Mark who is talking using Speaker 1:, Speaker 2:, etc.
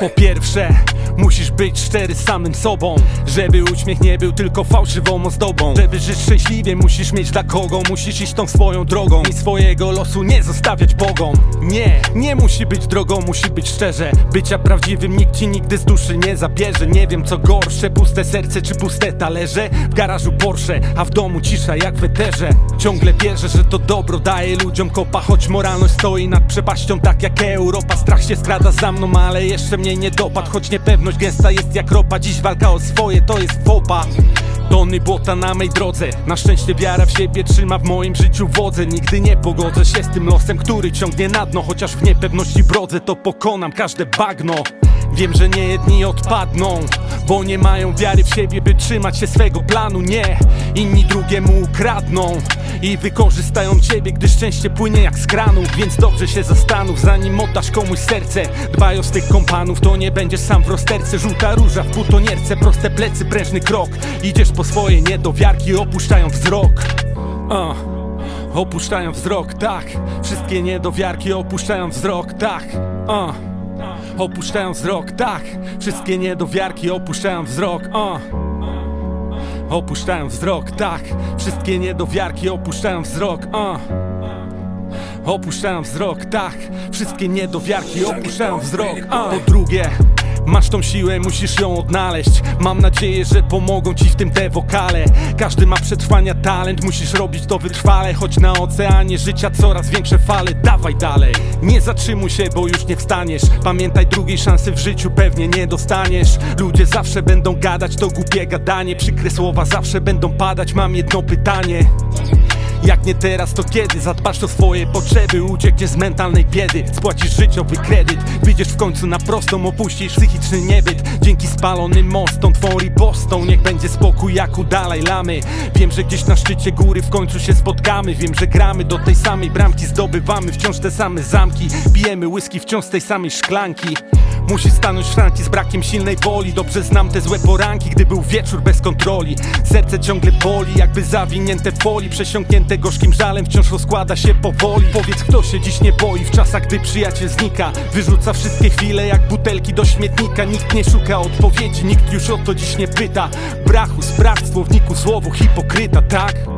Speaker 1: Po pierwsze, musisz być szczery samym sobą Żeby uśmiech nie był tylko fałszywą ozdobą. Żeby żyć szczęśliwie, musisz mieć dla kogo Musisz iść tą swoją drogą. I swojego losu nie zostawiać Bogom. Nie, nie musi być drogą, musi być szczerze. Bycia prawdziwym nikt ci nigdy z duszy nie zabierze. Nie wiem co gorsze, puste serce czy puste talerze. W garażu Porsche, a w domu cisza jak w eterze. Ciągle wierzę, że to dobro daje ludziom kopa Choć moralność stoi nad przepaścią. Tak jak Europa Strach się skrada za mną, ale jeszcze mnie nie dopadł Choć gęsta jest jak ropa. Dziś walka o swoje to jest fopa Tony błota na mej drodze. Na szczęście wiara w siebie trzyma w moim życiu wodze. Nigdy nie pogodzę się z tym losem, który ciągnie na dno. Chociaż w niepewności brodzę, to pokonam każde bagno Wiem, że nie jedni odpadną Bo nie mają wiary w siebie, by trzymać się swego planu Nie, inni drugiemu ukradną I wykorzystają ciebie, gdy szczęście płynie jak z kranu Więc dobrze się zastanów, zanim oddasz komuś serce. Dbaj o swych kompanów, to nie będziesz sam w rozterce. Żółta róża w butonierce, proste plecy, prężny krok. Idziesz po swoje niedowiarki, opuszczają wzrok. Uh. Opuszczają wzrok, tak. Wszystkie niedowiarki opuszczają wzrok, tak. Uh. Opuszczają wzrok, tak Wszystkie niedowiarki opuszczają wzrok, uh. Opuszczają wzrok, tak Wszystkie niedowiarki opuszczają wzrok, uh. Opuszczają wzrok, tak Wszystkie niedowiarki opuszczają wzrok uh. Po drugie Masz tą siłę, musisz ją odnaleźć. Mam nadzieję, że pomogą ci w tym te wokale. Każdy ma przetrwania talent, musisz robić to wytrwale. Choć na oceanie życia coraz większe fale Dawaj dalej, nie zatrzymuj się, bo już nie wstaniesz. Pamiętaj, drugiej szansy w życiu pewnie nie dostaniesz. Ludzie zawsze będą gadać, to głupie gadanie. Przykre słowa zawsze będą padać, mam jedno pytanie jak nie teraz, to kiedy? Zadbasz o swoje potrzeby Uciekniesz z mentalnej biedy. Spłacisz życiowy kredyt Wyjdziesz w końcu na prostą Opuścisz psychiczny niebyt. Dzięki spalonym mostom Twą ribostą Niech będzie spokój jak u Dalaj Lamy. Wiem, że gdzieś na szczycie góry W końcu się spotkamy. Wiem, że gramy do tej samej bramki Zdobywamy wciąż te same zamki. Pijemy whisky wciąż z tej samej szklanki. Musi stanąć szranki z brakiem silnej woli. Dobrze znam te złe poranki, gdy był wieczór bez kontroli. Serce ciągle boli, jakby zawinięte w folii Przesiąknięte gorzkim żalem, wciąż rozkłada się powoli. Powiedz, kto się dziś nie boi w czasach, gdy przyjaciel znika. Wyrzuca wszystkie chwile jak butelki do śmietnika. Nikt nie szuka odpowiedzi, nikt już o to dziś nie pyta. Brachu, sprawdź w słowniku słowo hipokryta, tak?